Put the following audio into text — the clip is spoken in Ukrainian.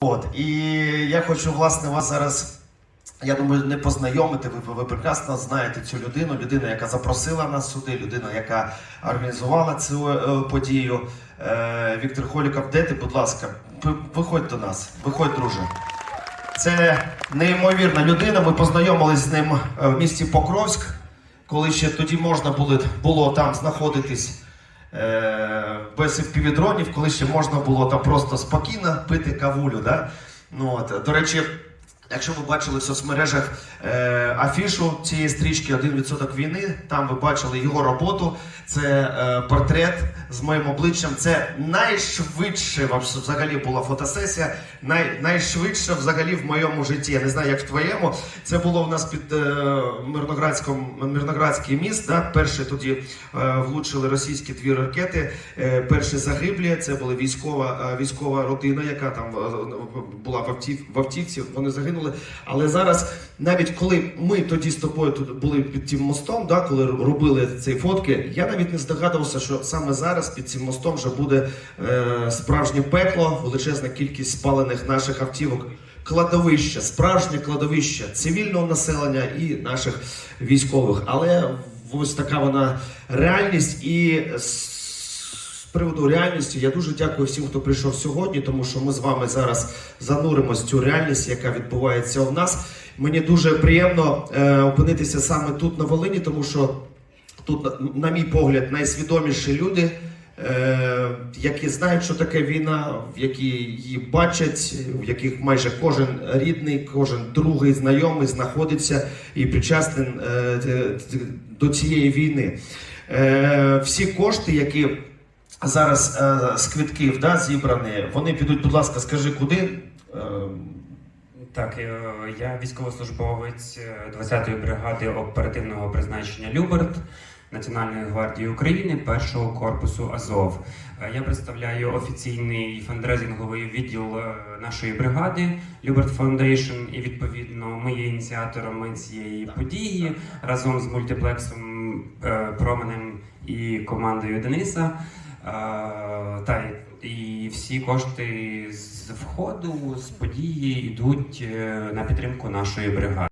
От і я хочу власне вас зараз. Я думаю, не познайомити. Ви, ви прекрасно знаєте цю людину, людина, яка запросила нас сюди, людина, яка організувала цю е, подію. Е, Віктор Холіков, де ти, будь ласка, виходь до нас, виходь, друже. Це неймовірна людина. Ми познайомились з ним е, в місті Покровськ, коли ще тоді можна було, було там знаходитись без впівдронів, коли ще можна було там просто спокійно пити кавулю. Да? Ну, от, до речі, якщо ви бачили в соцмережах е, афішу цієї стрічки «1% війни, там ви бачили його роботу. Це е, портрет з моїм обличчям. Це найшвидше взагалі була фотосесія. Най, найшвидше взагалі в моєму житті. Я не знаю, як в твоєму. Це було в нас під е, Мирноградський міст. Да? Перші тоді е, влучили російські дві ракети. Е, перші загиблі. Це була військова, е, військова родина, яка там е, була в, в автівці. Вони загинули. Але зараз, навіть коли ми тоді з тобою тут були під тим мостом, да, коли робили ці фотки, я навіть не здогадувався, що саме зараз під цим мостом вже буде е, справжнє пекло, величезна кількість спалених наших автівок. Кладовище, справжнє кладовище цивільного населення і наших військових. Але ось така вона реальність і приводу реальності я дуже дякую всім, хто прийшов сьогодні, тому що ми з вами зараз зануримось в цю реальність, яка відбувається в нас. Мені дуже приємно е, опинитися саме тут на Волині, тому що тут, на- мій погляд, найсвідоміші люди, е, які знають, що таке війна, які її бачать, в яких майже кожен рідний, кожен другий знайомий знаходиться і причасний е, до цієї війни. Е, всі кошти, які зараз е, з квитків да, зібрані, вони підуть, будь ласка, скажи куди. Е, Так, е, я військовослужбовець е, 20-ї бригади оперативного призначення Люберт Національної гвардії України першого корпусу Азов. Я представляю офіційний фандрезинговий відділ нашої бригади Люберт Foundation, і відповідно ми є ініціаторами цієї події разом з мультиплексом Променем і командою Дениса. Та і всі кошти з входу з події йдуть е, на підтримку нашої бригади.